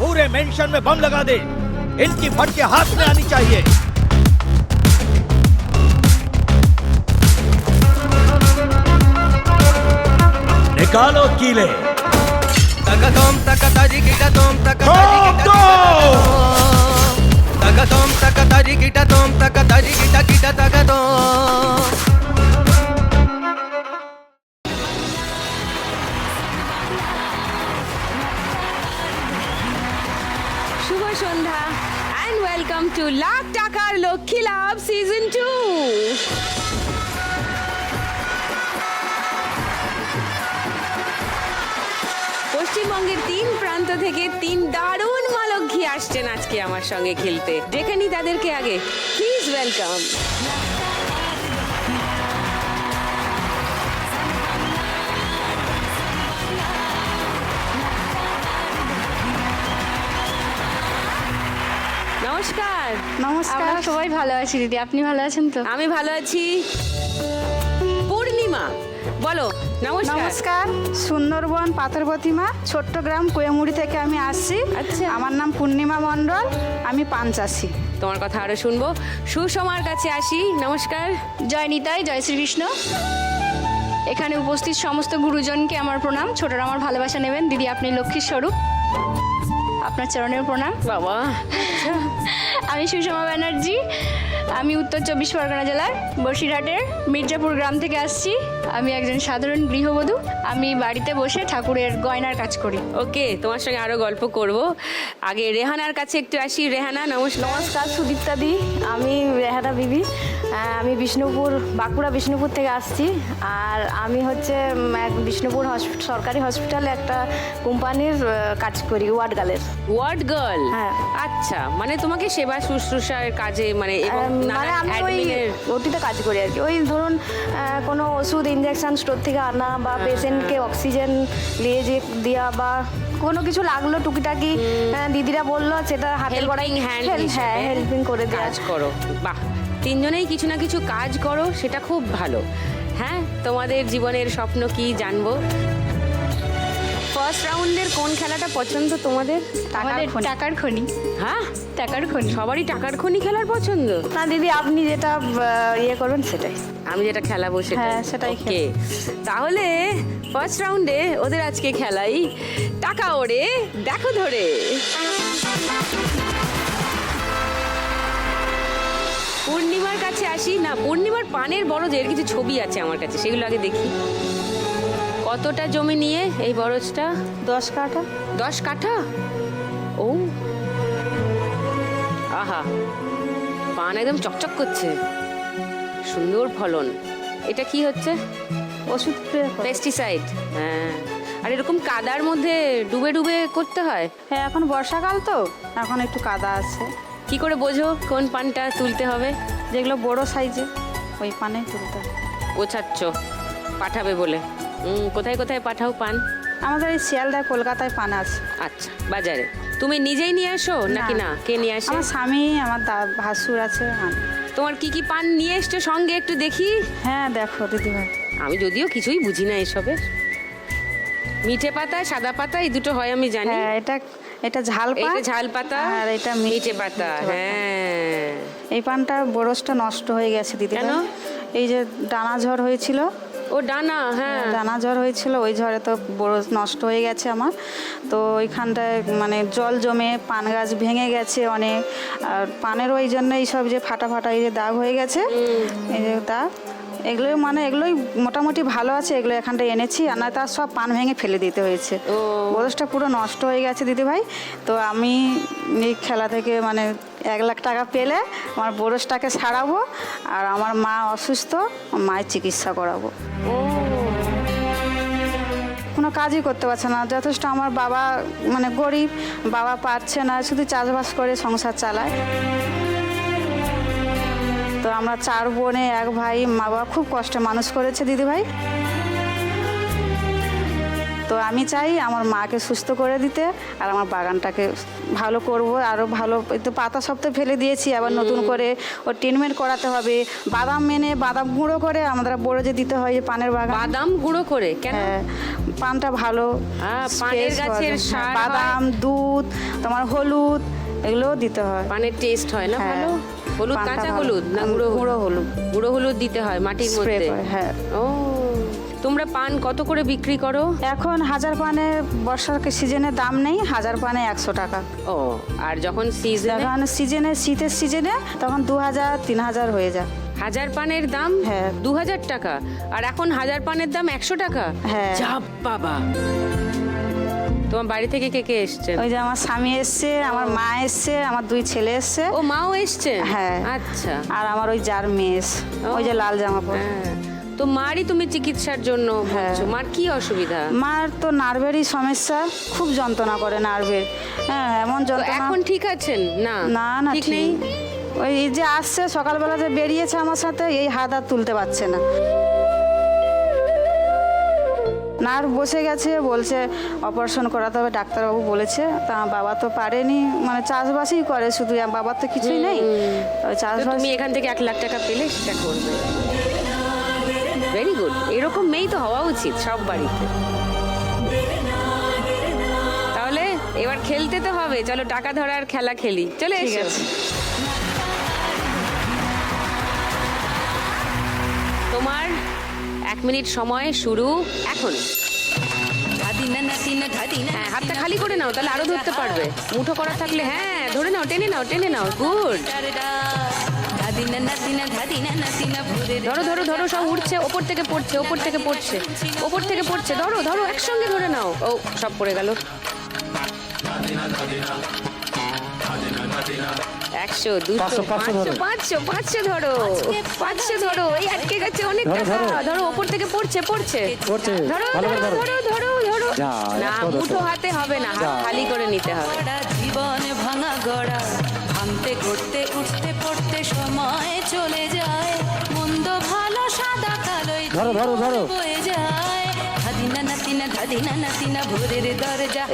पूरे मेंशन में बम लगा दे। इनकी फटके हाथ में आनी चाहिए। निकालो कीले। तकतोम तकताजी गिटतोम तकताजी गिटतोम तकतोम तकताजी गिटतोम तकताजी गिटा गिटा तकतोम Sandhya and welcome to lakh টাকার লক্ষ্মী লাভ সিজন টু পশ্চিমবঙ্গের তিন প্রান্ত থেকে তিন দারুণ মালক্ষী আসছেন আজকে আমার সঙ্গে খেলতে। দেখে নি তাদেরকে আগে। প্লিজ ওয়েলকাম নমস্কার। নমস্কার। সবাই ভালো আছি দিদি। আপনি ভালো আছেন তো? আমি ভালো আছি। পূর্ণিমা বলো নমস্কার। সুন্দরবন পাথর প্রতিমা ছোট্ট গ্রাম কোয়েমুড়ি থেকে আমি আসছি। আচ্ছা। আমার নাম পূর্ণিমা মণ্ডল আমি পান চাষি তোমার কথা আরও শুনব। সুষমার কাছে আসি। নমস্কার। জয় নিতাই জয় শ্রীকৃষ্ণ। এখানে উপস্থিত সমস্ত গুরুজনকে আমার প্রণাম। ছোটরা আমার ভালোবাসা নেবেন। দিদি আপনি লক্ষ্মীর স্বরূপ। আপনার চরণের প্রণাম বাবা। আমি সুষমা ব্যানার্জি। আমি উত্তর চব্বিশ পরগনা জেলার বসিরহাটের মির্জাপুর গ্রাম থেকে আসছি। আমি একজন সাধারণ গৃহবধূ। আমি বাড়িতে বসে ঠাকুরের গয়নার কাজ করি। ওকে তোমার সঙ্গে আরও গল্প করব। আগে রেহানার কাছে একটু আসি। রেহানা নমস্কার। নমস্কার সুদীপ্তা দি। আমি রেহানা বিবি। আমি বিষ্ণুপুর বাঁকুড়া বিষ্ণুপুর থেকে আসছি। আর আমি হচ্ছে এক বিষ্ণুপুর সরকারি হসপিটালে একটা কোম্পানির কাজ করি ওয়ার্ড গার্লের। Word girl? হ্যাঁ। আচ্ছা মানে তোমাকে সেবা শুশ্রূষার কাজে মানে মানে আমি ওই ওটিতে কাজ করি আর কি। ওই ধরুন কোনো ওষুধ ইঞ্জেকশন স্টোর থেকে আনা বা পেশেন্টকে অক্সিজেন নিয়ে যে দেওয়া বা কোনো কিছু লাগল টুকিটাকি দিদিরা বলল সেটা হেল্পিং হ্যান্ড হ্যাঁ হেল্পিং করে দেওয়া কাজ করো। বাহ। তিনজনেই কিছু না কিছু কাজ করো সেটা খুব ভালো। হ্যাঁ তোমাদের জীবনের স্বপ্ন কি জানব? ফার্স্ট রাউন্ডের কোন খেলাটা পছন্দ তোমাদের? আমাদের টাকার খনি। হ্যাঁ? টাকার খনি। সবারই টাকার খনি খেলার পছন্দ? না দিদি আপনি যেটা ইয়ে করবেন সেটাই। আমি যেটা খেলাবো সেটা হ্যাঁ, সেটাই ওকে তাহলে ফার্স্ট রাউন্ডে ওদের আজকে খেলাই। টাকা ওড়ে দেখো ধরে। কাছে আসি না পূর্ণিমার পানের বরজের কিছু ছবি আছে আমার কাছে সেগুলো আগে দেখি। কতটা জমি নিয়ে এই বরজটা? দশ কাঠা। দশ কাঠা? ও। আহা পান একদম চকচক করছে। সুন্দর ফলন। এটা কি হচ্ছে? ওষুধ পেস্টিসাইড হ্যাঁ। আর এরকম কাদার মধ্যে ডুবে ডুবে করতে হয়? হ্যাঁ এখন বর্ষাকাল তো এখন একটু কাদা আছে। কি করে বোঝো কোন পানটা তুলতে হবে? যেগুলো বড় সাইজে ওই পানেই তুলতে হবে। গোছাচ্ছ পাঠাবে বলে। কোথায় কোথায় পাঠাও পান? আমাদের এই শিয়ালদা কলকাতায় পান আছে। আচ্ছা বাজারে। তুমি নিজেই নিয়ে আসো নাকি না? কে নিয়ে আসে? আমার স্বামী আমার ভাসুর আছে তোমার কি কি পান নিয়ে এসছো সঙ্গে একটু দেখি? হ্যাঁ দেখো দিদিভাই। আমি যদিও কিছুই বুঝি না এসবের। মিঠে পাতা সাদা পাতা এই দুটো হয় আমি জানি। হ্যাঁ এটা এটা ঝাল এইটা ঝাল পাতা আর এটা মিঠে পাতা হ্যাঁ। এই পানটা বরসটা নষ্ট হয়ে গেছে দিদি কেন? এই যে ডানা ঝড় হয়েছিল। ও ডানা হ্যাঁ। ডানা ঝড় হয়েছিল ওই ঝড়ে তো বরস নষ্ট হয়ে গেছে আমার। তো ওইখানটায় মানে জল জমে পান গাছ ভেঙে গেছে অনেক। আর পানের ওই জন্য এই সব যে ফাটা ফাটা এই যে দাগ হয়ে গেছে এই যে দাগ। এগুলোই মানে এগুলোই মোটামুটি ভালো আছে এগুলো এখানটায় এনেছি আর না তার সব পান ভেঙে ফেলে দিতে হয়েছে। ও। বরসটা পুরো নষ্ট হয়ে গেছে দিদিভাই। তো আমি এই খেলা থেকে মানে এক লাখ টাকা পেলে আমার বরসটাকে সারাবো আর আমার মা অসুস্থ মায়ের চিকিৎসা করাবো। কোনো কাজই করতে পারছে না যথেষ্ট আমার বাবা মানে গরিব বাবা পারছে না শুধু চাষবাস করে সংসার চালায়। তো আমরা চার বোনে এক ভাই মা বাবা খুব কষ্টে মানুষ করেছে দিদিভাই। তো আমি চাই আমার মাকে সুস্থ করে দিতে আর আমার বাগানটাকে ভালো করব। আরও ভালো তো পাতা সব তো ফেলে দিয়েছি আবার নতুন করে ও ট্রিটমেন্ট করাতে হবে। বাদাম মেনে বাদাম গুঁড়ো করে আমাদের বড় যে দিতে হয় যে পানের বাগান। বাদাম গুঁড়ো করে কেন? হ্যাঁ পানটা ভালো পানের গাছের হ্যাঁ, বাদাম দুধ তোমার হলুদ এগুলোও দিতে হয়। পানের টেস্ট হয় না হ্যাঁ। ভালো? হলুদ কাঁচা হলুদ না গুঁড়ো? গুঁড়ো হলুদ। গুঁড়ো হলুদ দিতে হয় মাটির মধ্যে? হ্যাঁ। ও। তোমরা পান কত করে বিক্রি করো? এখন হাজার পানে বর্ষার সিজনে দাম নেই হাজার পানে একশো টাকা। ও আর যখন সিজন যখন সিজনে শীতের সিজনে তখন দু হাজার তিন হাজার হয়ে যায়। হাজার পানের দাম? হ্যাঁ। দু হাজার টাকা? আর এখন হাজার পানের দাম একশো টাকা? হ্যাঁ। বাবা! তোমার বাড়ি থেকে কে কে এসছেন? ওই যে আমার স্বামী এসছে আমার মা এসছে আমার দুই ছেলে এসছে। ও মাও এসছেন হ্যাঁ। আচ্ছা। আর আমার ওই যার মেয়ে এসছে। ওই যে লাল জামা পরে। হ্যাঁ। তো মারই তুমি চিকিৎসার জন্য হ্যাঁ। বলছো মার কি অসুবিধা? মার তো নার্ভেরই সমস্যা। খুব যন্ত্রণা করে নার্ভের। হ্যাঁ এমন যন্ত্রণা। এখন ঠিক আছেন? না। না না ঠিক নেই? ওই যে আসছে সকালবেলা যে বেরিয়েছে আমার সাথে এই হাত আর তুলতে পারছে না। নার্ভ বসে গেছে বলছে অপারেশন করাতে হবে ডাক্তারবাবু বলেছে। তা বাবা তো পারেনি মানে চাষবাসই করে শুধু বাবার তো কিছুই নেই। চাষবাস তুমি এখান থেকে এক লাখ টাকা পেলে সেটা করবে। ভেরি গুড এরকম মেয়েই তো হওয়া উচিত সব বাড়িতে। তাহলে এবার খেলতে তো হবে চলো টাকা ধরার খেলা খেলি। চলে এসো। তোমার এক মিনিট সময়, শুরু এখন হ্যাঁ হাতটা খালি করে নাও, তাহলে আরও ধরতে পারবে। মুঠো করা থাকলে হ্যাঁ ধরে নাও, টেনে নাও টেনে নাও, গুড। ধরো ধরো ধরো, সব উঠছে ওপর থেকে পড়ছে, ওপর থেকে পড়ছে, ওপর থেকে পড়ছে, ধরো ধরো, একসঙ্গে ধরে নাও। ও, সব পড়ে গেল। একশো দুশো পাঁচশো পাঁচশো পাঁচশো ধরো। পাঁচশো ধরো এই আটকে গেছে অনেক টাকা ধরো। ওপর থেকে পড়ছে পড়ছে। ধরো ধরো ধরো। ধরো ধরো ধরো। না মুঠো হাতে হবে না হাত খালি করে নিতে হবে। জীবন ভাঙা গড়া ভাঙতে করতে উঠতে পড়তে সময় চলে যায়। ধরো, ধরো, ধরো।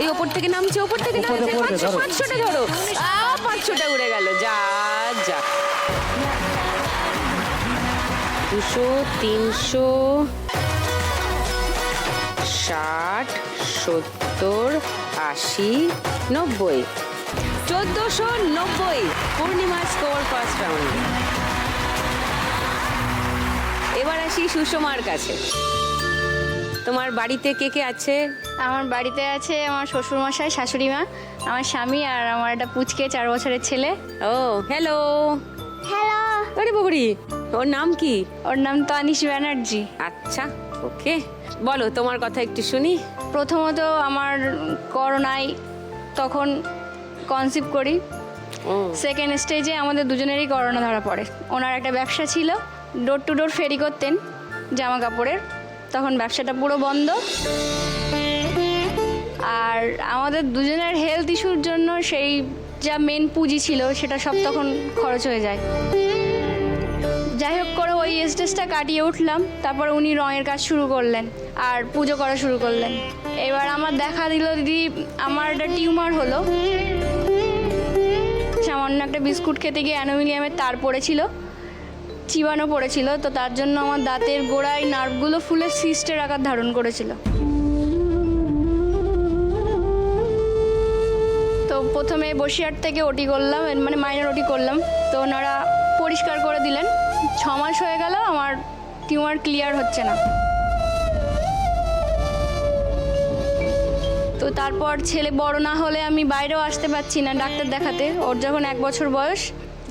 এই ওপর থেকে নামছে ওপর থেকে নামছে। পাঁচশো পাঁচশোটা ধরো। আ পাঁচশোটা উড়ে গেল। যা যা। দুশো তিনশো ষাট সত্তর আশি নব্বই। চোদ্দোশো নব্বই। পূর্ণিমা স্কোর ফার্স্ট রাউন্ড এবার আসি সুষমার কাছে। তোমার বাড়িতে কে কে আছে? আমার বাড়িতে আছে আমার শ্বশুরমশাই শাশুড়ি মা আমার স্বামী আর আমার একটা পুচকে চার বছরের ছেলে। ও হ্যালো হ্যালো আরে বাবরি ওর নাম কি? ওর নাম তো তানিশ ব্যানার্জি। আচ্ছা ওকে। বলো তোমার কথা একটু শুনি। প্রথমত আমার করোনায় তখন কনসিভ করি। ও। সেকেন্ড স্টেজে আমাদের দুজনেরই করোনা ধরা পড়ে। ওনার একটা ব্যবসা ছিল ডোর টু ডোর ফেরি করতেন জামা কাপড়ের। তখন ব্যবসাটা পুরো বন্ধ। আর আমাদের দুজনের হেলথ ইস্যুর জন্য সেই যা মেন পুঁজি ছিল, সেটা সব তখন খরচ হয়ে যায়। যাই হোক করে ওই স্টেজটা কাটিয়ে উঠলাম। তারপর উনি রঙের কাজ শুরু করলেন আর পুজো করা শুরু করলেন। এবার আমার দেখা দিল দিদি, আমার একটা টিউমার হলো। সামান্য একটা বিস্কুট খেতে গিয়ে অ্যানোমিলিয়ামের তার পড়েছিল। চিবানো পড়েছিল, তো তার জন্য আমার দাঁতের গোড়ায় নার্ভগুলো ফুলে সিস্টের আকার ধারণ করেছিল। তো প্রথমে বসিরহাট থেকে ওটি করলাম মানে মাইনার ওটি করলাম। তো ওনারা পরিষ্কার করে দিলেন। ছ মাস হয়ে গেল, আমার টিউমার ক্লিয়ার হচ্ছে না। তো তারপর ছেলে বড় না হলে আমি বাইরেও আসতে পারছি না ডাক্তার দেখাতে। ওর যখন এক বছর বয়স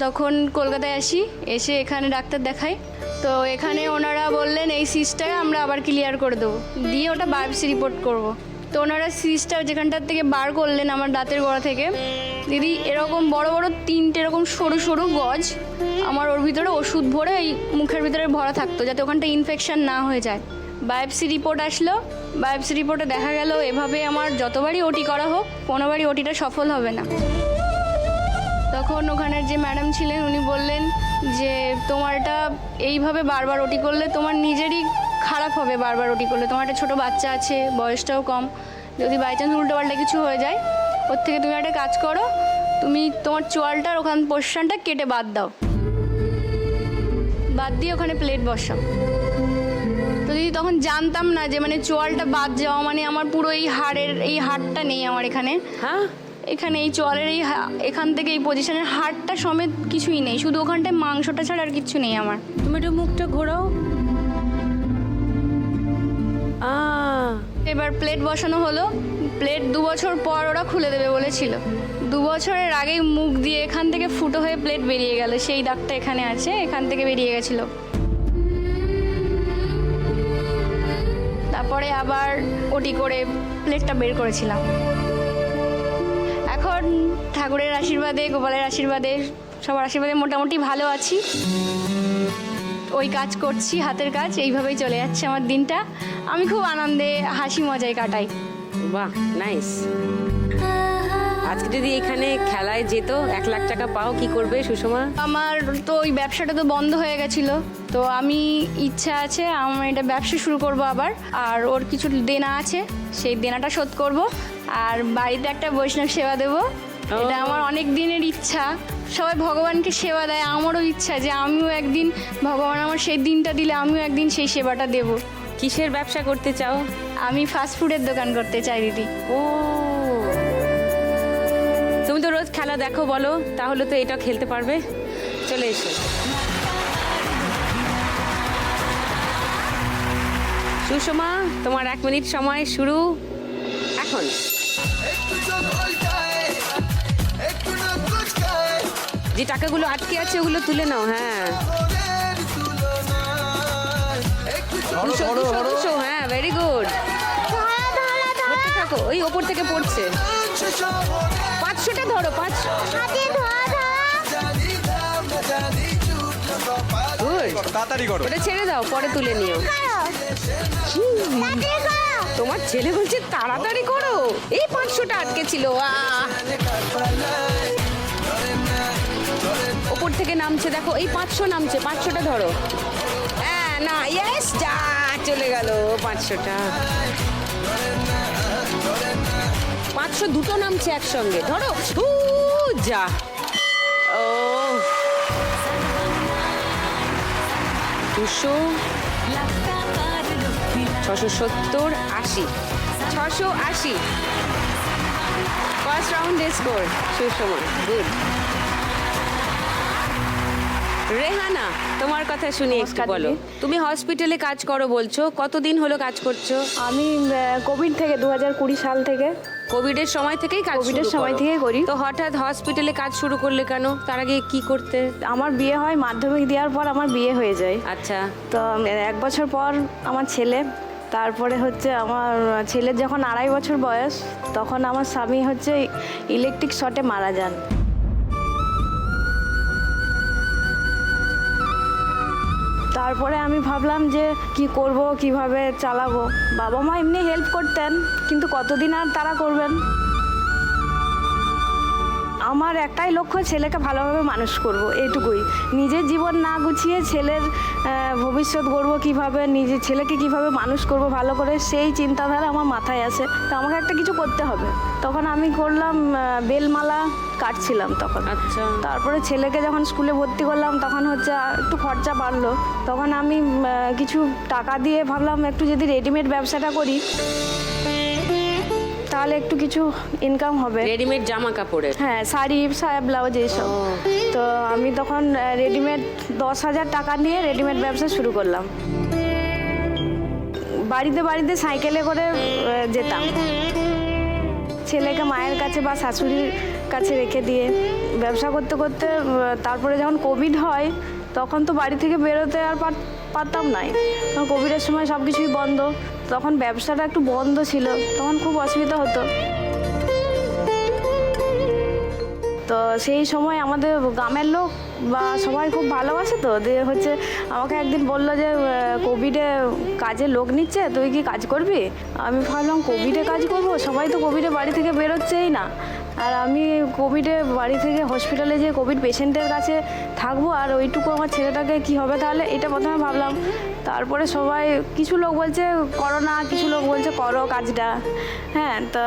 তখন কলকাতায় আসি, এসে এখানে ডাক্তার দেখাই। তো এখানে ওনারা বললেন, এই সিসটাকে আমরা আবার ক্লিয়ার করে দেবো। দিয়ে ওটা বায়োপসি রিপোর্ট করব। তো ওনারা সিসটা যেখানটার থেকে বার করলেন আমার দাঁতের গোড়া থেকে, দিদি এরকম বড় বড় তিনটে এরকম সরু সরু গজ, আমার ওর ভিতরে ওষুধ ভরে এই মুখের ভিতরে ভরা থাকতো, যাতে ওখানটা ইনফেকশান না হয়ে যায়। বায়োপসি রিপোর্ট আসলো বায়োপসি রিপোর্টে দেখা গেল, এভাবে আমার যতবারই ওটি করা হোক, কোনোবারই ওটিটা সফল হবে না। তখন ওখানের যে ম্যাডাম ছিলেন, উনি বললেন যে তোমার এটা এইভাবে বারবার ওটি করলে তোমার নিজেরই খারাপ হবে বারবার ওটি করলে। তোমার একটা ছোটো বাচ্চা আছে, বয়সটাও কম। যদি বাই চান্স উল্টোপাল্টা কিছু হয়ে যায়, ওর থেকে তুমি একটা কাজ করো, তুমি তোমার চোয়ালটার ওখান পোর্শনটা কেটে বাদ দাও। বাদ দিয়ে ওখানে প্লেট বসাও। তো যদি তখন জানতাম না যে মানে চোয়ালটা বাদ যাওয়া মানে আমার পুরো এই হাড়ের, এই হাড়টা নেই আমার এখানে। হ্যাঁ? এখানে এই চোয়ালের এই এখান থেকে এই পজিশনের হাড়টা সমেত কিছুই নেই। শুধু ওখানটায় মাংসটা ছাড়া আর কিছু নেই আমার। তুমি একটু মুখটা ঘোরাও। এবার প্লেট বসানো হলো। প্লেট দু বছর পর ওরা খুলে দেবে বলেছিল। দু বছরের আগেই মুখ দিয়ে এখান থেকে ফুটো হয়ে প্লেট বেরিয়ে গেল। সেই দাগটা এখানে আছে এখান থেকে বেরিয়ে গেছিল। তারপরে আবার ওটি করে প্লেটটা বের করেছিলাম। ঠাকুরের আশীর্বাদে গোপালের আশীর্বাদে সবার আশীর্বাদে মোটামুটি ভালো আছি। ওই কাজ করছি হাতের কাজ এইভাবেই চলে যাচ্ছে আমার দিনটা। আমি খুব আনন্দে হাসি মজায় কাটাই। বাহ নাইস আজকে যদি এখানে খেলায় যেত এক লাখ টাকা পাও কি করবে সুষমা? আমার তো ওই ব্যবসাটা তো বন্ধ হয়ে গেছিল। তো আমি ইচ্ছা আছে আমার এটা ব্যবসা শুরু করব আবার। আর ওর কিছু দেনা আছে সেই দেনাটা শোধ করব। আর বাড়িতে একটা বৈষ্ণব সেবা দেব। এটা আমার অনেক দিনের ইচ্ছা। সবাই ভগবানকে সেবা দেয় আমারও ইচ্ছা যে আমিও একদিন ভগবান আমার সেই দিনটা দিলে আমিও একদিন সেই সেবাটা দেব। কিসের ব্যবসা করতে চাও? আমি ফাস্ট ফুডের দোকান করতে চাই দিদি। ও। তুমি তো রোজ খেলা দেখো বলো তাহলে তো এটা খেলতে পারবে। চলে এসো। সুষমা তোমার এক মিনিট সময় শুরু। এখন। যে টাকাগুলো আটকে আছে ওগুলো তুলে নাও হ্যাঁ। দুশো দুশো দুশো হ্যাঁ ভেরি গুড থাকো ওই ওপর থেকে পড়ছে। পাঁচশোটা ধরো পাঁচশো তাড়াতাড়ি করো। ওটা ছেড়ে দাও পরে তুলে নিও। তোমার ছেলে বলছে তাড়াতাড়ি করো। এই পাঁচশোটা আটকে ছিল আহ! থেকে নামছে, দেখো, এই পাঁচশো নামছে, পাঁচশোটা ধরো। হ্যাঁ না ইয়েস যা, চলে গেল, পাঁচশোটা। পাঁচশো দুটো নামছে একসঙ্গে, ধরো যা। ও। দুশো, ছশো সত্তর, আশি। ছশো আশি। ফার্স্ট রাউন্ডে স্কোর সুষমা গুড রেহানা তোমার কথা শুনি একটু নমস্কার বলো। দিদি। তুমি হসপিটালে কাজ করো বলছো কতদিন হলো কাজ করছ? আমি কোভিড থেকে দু হাজার কুড়ি সাল থেকে। কোভিডের সময় থেকেই কাজ কোভিডের শুরু সময় করো। থেকেই করি। তো হঠাৎ হসপিটালে কাজ শুরু করলে কেন? তার আগে কি করতে? আমার বিয়ে হয় মাধ্যমিক দেওয়ার পর আমার বিয়ে হয়ে যায়। আচ্ছা। তো এক বছর পর আমার ছেলে তারপরে হচ্ছে আমার ছেলের যখন আড়াই বছর বয়স তখন আমার স্বামী হচ্ছে ইলেকট্রিক শটে মারা যান। তারপরে আমি ভাবলাম যে কি করব, কীভাবে চালাবো? বাবা মা এমনি হেল্প করতেন, কিন্তু কতদিন আর তারা করবেন? আমার একটাই লক্ষ্য ছেলেকে ভালোভাবে মানুষ করব এইটুকুই নিজের জীবন না গুছিয়ে ছেলের ভবিষ্যৎ গড়ব কীভাবে নিজের ছেলেকে কীভাবে মানুষ করব ভালো করে সেই চিন্তাধারা আমার মাথায় আসে তো আমাকে একটা কিছু করতে হবে। তখন আমি করলাম বেলমালা কাটছিলাম তখন। আচ্ছা। তারপরে ছেলেকে যখন স্কুলে ভর্তি করলাম তখন হচ্ছে একটু খরচা বাড়লো। তখন আমি কিছু টাকা দিয়ে ভাবলাম একটু যদি রেডিমেড ব্যবসাটা করি। তাহলে একটু কিছু ইনকাম হবে। রেডিমেড জামা কাপড়ের হ্যাঁ শাড়ি সায়া ব্লাউজ এইসব। তো আমি তখন রেডিমেড দশ হাজার টাকা নিয়ে রেডিমেড ব্যবসা শুরু করলাম। বাড়িতে বাড়িতে সাইকেলে করে যেতাম। ছেলেকে মায়ের কাছে বা শাশুড়ির কাছে রেখে দিয়ে ব্যবসা করতে করতে তারপরে যখন কোভিড হয় তখন তো বাড়ি থেকে বেরোতে আর পার- পারতাম নাই কারণ কোভিডের সময় সব কিছুই বন্ধ। তখন ব্যবসাটা একটু বন্ধ ছিল, তখন খুব অসুবিধা হতো। তো সেই সময় আমাদের গ্রামের লোক বা সবাই খুব ভালোবাসে তো, দিয়ে হচ্ছে আমাকে একদিন বলল যে কোভিডে কাজে লোক নিচ্ছে, তুই কি কাজ করবি? আমি ভাবলাম কোভিডে কাজ করব? সবাই তো কোভিডে বাড়ি থেকে বেরোচ্ছেই না। আর আমি কোভিডে বাড়ি থেকে হসপিটালে যে কোভিড পেশেন্টের কাছে থাকব, আর ওইটুকু আমার ছেলেটাকে কি হবে তাহলে, এটা প্রথমে ভাবলাম। তারপরে সবাই, কিছু লোক বলছে, করো না, কিছু লোক বলছে, করো কাজটা। হ্যাঁ তা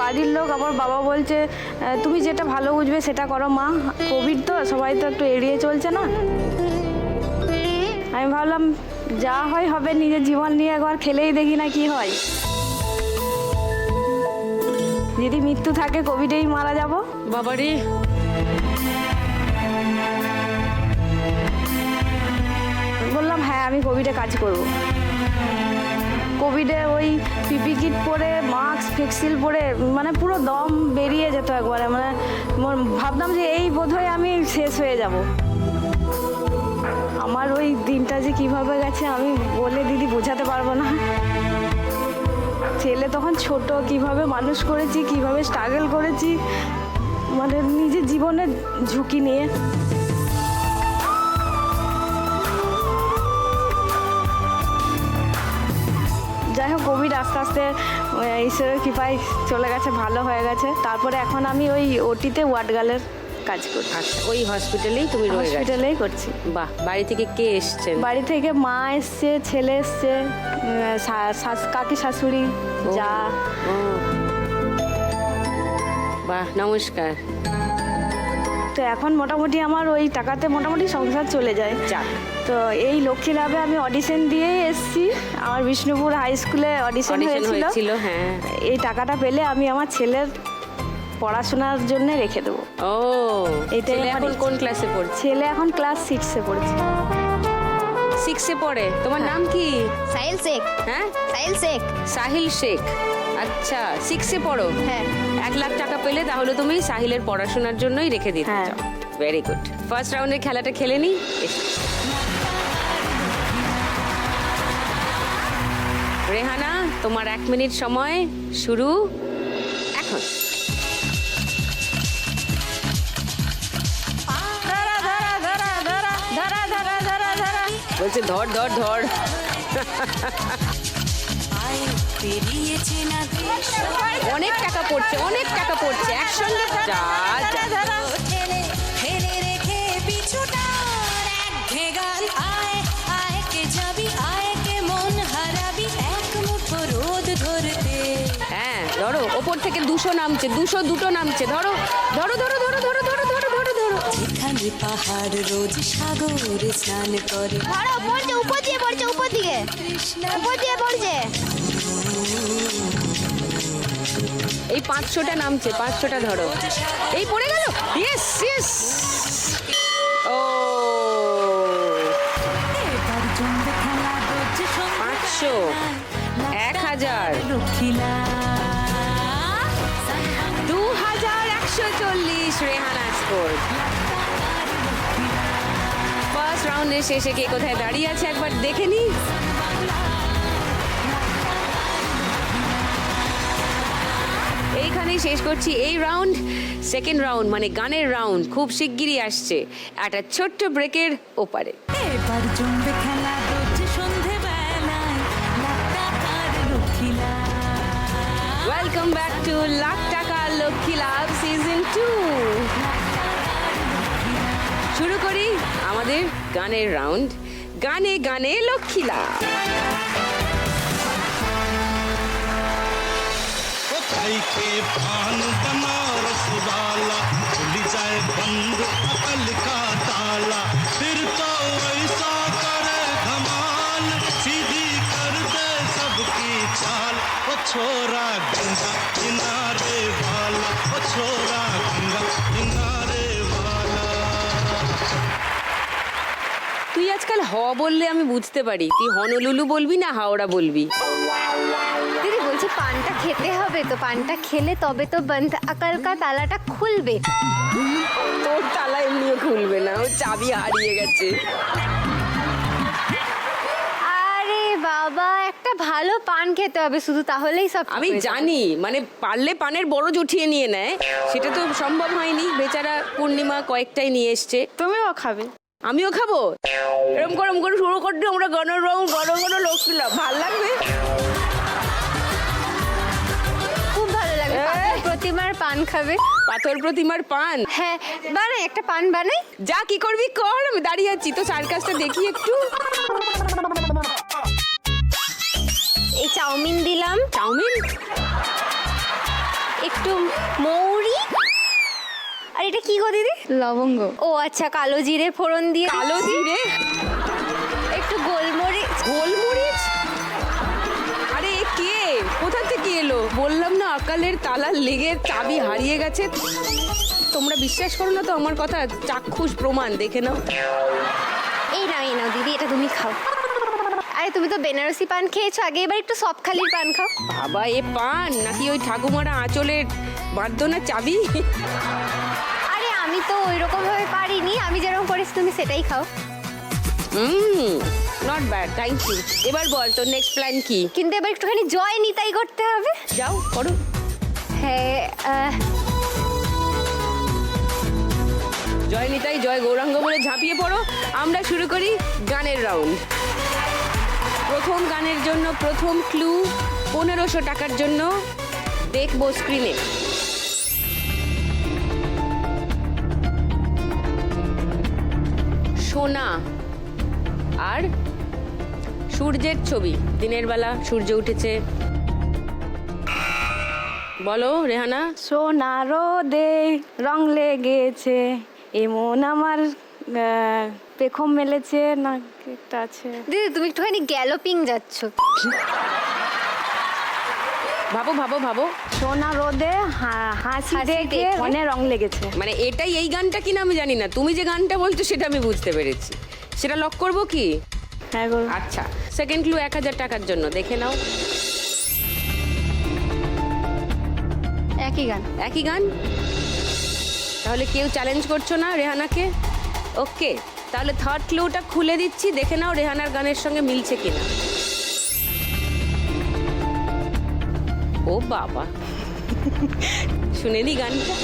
বাড়ির লোক আমার বাবা বলছে তুমি যেটা ভালো বুঝবে সেটা করো মা। কোভিড তো, সবাই তো একটু এড়িয়ে চলছে না। আমি ভাবলাম, যা হয় হবে, নিজের জীবন নিয়ে একবার খেলেই দেখি না কি হয়। যদি মৃত্যু থাকে কোভিডেই মারা যাব। বাবারে। বললাম হ্যাঁ আমি কোভিডে কাজ করব। কোভিডে ওই পিপি কিট পরে, মাস্ক ফেক্সিল পরে মানে পুরো দম বেরিয়ে যেত একবারে মানে ভাবতাম যে এই বোধহয় আমি শেষ হয়ে যাব। আমার ওই দিনটা যে কীভাবে গেছে আমি বলে দিদি বোঝাতে পারব না। ছেলে তখন ছোট, কীভাবে মানুষ করেছি, কীভাবে স্ট্রাগল করেছি মানে নিজের জীবনের ঝুঁকি নিয়ে। আস্তে আস্তে ঈশ্বরের কৃপায় চলে গেছে ভালো হয়ে গেছে। তারপরে এখন আমি ওই ওটিতে ওয়ার্ড গার্লের কাজ করছি। আচ্ছা ওই হসপিটালেই তুমি রয়ে হসপিটালেই করছি। বাহ বাড়ি থেকে কে এসছে? বাড়ি থেকে মা এসছে ছেলে এসছে কাকি শাশুড়ি যা। বাহ নমস্কার। তো এখন মোটামুটি আমার ওই টাকাতে মোটামুটি সংসার চলে যায়। যাক। তো এই লক্ষ্মী লাভে আমি অডিশন দিয়েই এসেছি। আমার বিষ্ণুপুর হাই স্কুলে অডিশন হয়েছিল। হয়েছিল হ্যাঁ। এই টাকাটা পেলে আমি আমার ছেলের পড়াশোনার জন্য রেখে দেবো। ও এটাই এখন কোন ক্লাসে পড়ছে? ছেলে এখন ক্লাস সিক্সে পড়ছে। সিক্সে পড়ে। তোমার নাম কি? সাহিল শেখ। হ্যাঁ? সাহিল শেখ। সাহিল শেখ। আচ্ছা সিক্সে পড়ো। হ্যাঁ। এক লাখ টাকা পেলে তাহলে তুমি সাহিলের পড়াশোনার জন্যই রেখে দিতে হ্যাঁ। চাও। ভেরি গুড ফার্স্ট রাউন্ডের খেলাটা খেলে নি? রেহানা তোমার এক মিনিট সময়। শুরু এখন। বলছে ধর ধর ধর। অনেক টাকা পড়ছে অনেক টাকা পড়ছে। একসঙ্গে হ্যাঁ ধরো ওপর থেকে দুশো নামছে দুশো দুটো নামছে ধরো ধরো ধরো ধরো। যেখানে পাহাড় রোজ সাগরে স্নান করে। ধরো পড়ছে উপর দিয়ে পড়ছে উপর দিকে। কৃষ্ণা উপর দিয়ে পড়ছে। এই পাঁচশোটা নামছে পাঁচশোটা ধরো। এই পড়ে গেল? ইয়েস ইয়েস রাউন্ডের শেষে কে কোথায় দাঁড়িয়ে আছে একবার দেখে নি। এইখানেই শেষ করছি এই রাউন্ড সেকেন্ড রাউন্ড মানে গানের রাউন্ড খুব শিগগিরই আসছে একটা ছোট্ট ব্রেকের ওপারে। এবার জমবে খেলা ওয়েলকাম ব্যাক টু লাখ টাকা লক্ষ্মী লাভ সিজন টু শুরু করি আমাদের গানের রাউন্ড গানে গানে লক্ষ্মী লাভ वो खाई के पान बनारस वाला खुल जाए बंद अकल का ताला फिर तो ऐसा करे धमाल सीधी कर दे सबकी चाल वो छोरा হ বললে আমি বুঝতে পারি। তুই হনলুলু বলবি না হাওড়া বলবি? দিদি বলছি পানটা খেতে হবে তো পানটা খেলে তবে তো বন্ধ আকাল কা তালাটা খুলবে। তোর তালা এমনিও খুলবে না ও চাবি হারিয়ে গেছে। আরে বাবা একটা ভালো পান খেতে হবে শুধু তাহলেই সব আমি জানি মানে পারলে পানের বড় উঠিয়ে নিয়ে নেয় সেটা তো সম্ভব হয়নি। বেচারা পূর্ণিমা কয়েকটাই নিয়ে এসছে। তুমিও খাবে। আমিও খাব। এরকম গরম করে শুরু করতে আমরা গণ রং গণ গণ লক্ষ্মী লাভ ভালো লাগবে? খুব ভালো লাগে এ, প্রতিমার পান খাবে। পাথর প্রতিমার পান? হ্যাঁ বানাই একটা পান বানাই। যা কি করবি কর? আমি দাঁড়িয়ে আছি তো সার্কাসটা দেখি একটু। এই চাউমিন দিলাম। চাউমিন? একটু মৌরি। আর এটা কি গো দিদি? লবঙ্গ। ও আচ্ছা কালো জিরে ফোড়ন দিয়ে কালো জিরে? একটু গোলমরিচ। গোলমরিচ? আরে এ কে? কোথা থেকে এলো? বললাম না আকালের তালা লেগে চাবি হারিয়ে গেছে। তোমরা বিশ্বাস করো না তো আমার কথা চাক্ষুষ প্রমাণ দেখে নাও। এই নাও এই নাও দিদি এটা তুমি খাও। আরে তুমি তো বেনারসি পান খেয়েছো আগে এবার একটু সবখালির পান খাও। বাবা এ পান? নাকি ওই ঠাকুমারা আঁচলের বাঁধতো না চাবি? আমি তো ওই রকম ভাবে পারিনি। আমি যেরকম করেছি তুমি সেটাই খাও। Hmm not bad thank you এবার বল তোর নেক্সট প্ল্যান কি? কিন্তু এবার একটুখানি জয় নিতাই করতে হবে। যাও করো। হ্যাঁ জয় নিতাই জয় গৌরাঙ্গ বলে ঝাঁপিয়ে পড়ো। আমরা শুরু করি গানের রাউন্ড প্রথম গানের জন্য প্রথম ক্লু পনেরোশো টাকার জন্য দেখব স্ক্রিনে সোনা আর সূর্যের ছবি দিনের বেলা সূর্য উঠেছে। বলো রেহানা। সোনা রোদে রং লেগেছে এমন আমার পেখম মেলেছে না একটা আছে। দিদি তুমি একটুখানি গ্যালোপিং যাচ্ছ। ভাবো ভাবো ভাবো। সোনা রোদে হাসি দেখে। মনে রং লেগেছে। মানে এটাই এই গানটা কিনা আমি জানি না। তুমি যে গানটা বলছো সেটা আমি বুঝতে পেরেছি। সেটা লক করব কি? হ্যাঁ গো আচ্ছা সেকেন্ড ক্লু এক হাজার টাকার জন্য। দেখে নাও। একই গান। একই গান? তাহলে কেউ চ্যালেঞ্জ করছ না রেহানাকে? ওকে তাহলে থার্ড ক্লুটা খুলে দিচ্ছি। দেখে নাও রেহানার গানের সঙ্গে মিলছে কিনা। ও বাবা। শুনে নি গানটা?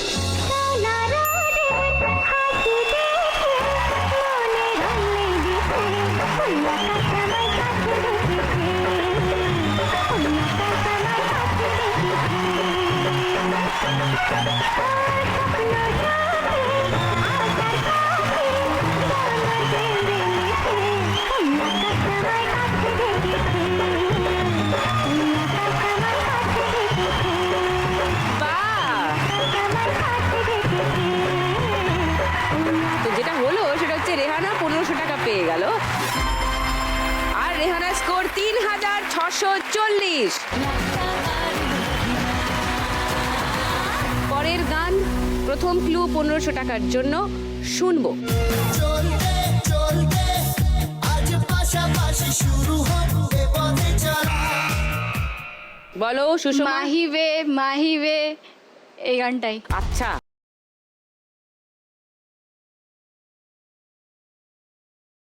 ক্লু পনেরোশো টাকার জন্য শুনব। বলো সুষমা। মাহিবে মাহিবে এই গানটাই। আচ্ছা।